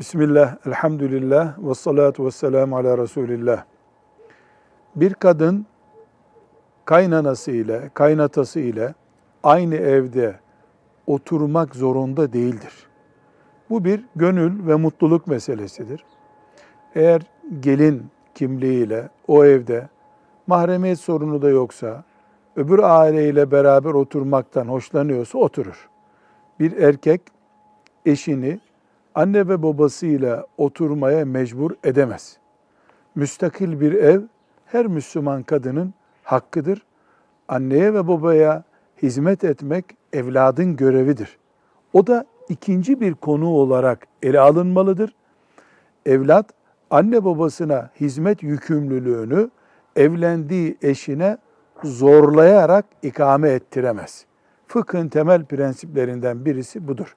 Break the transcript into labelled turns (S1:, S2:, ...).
S1: Bismillah, elhamdülillah, ve salatu ve selamu ala Resulillah. Bir kadın kaynanası ile, kaynatası ile aynı evde oturmak zorunda değildir. Bu bir gönül ve mutluluk meselesidir. Eğer gelin kimliğiyle o evde mahremiyet sorunu da yoksa, öbür aileyle beraber oturmaktan hoşlanıyorsa oturur. Bir erkek eşini anne ve babasıyla oturmaya mecbur edemez. Müstakil bir ev her Müslüman kadının hakkıdır. Anneye ve babaya hizmet etmek evladın görevidir. O da ikinci bir konu olarak ele alınmalıdır. Evlat anne babasına hizmet yükümlülüğünü evlendiği eşine zorlayarak ikame ettiremez. Fıkhın temel prensiplerinden birisi budur.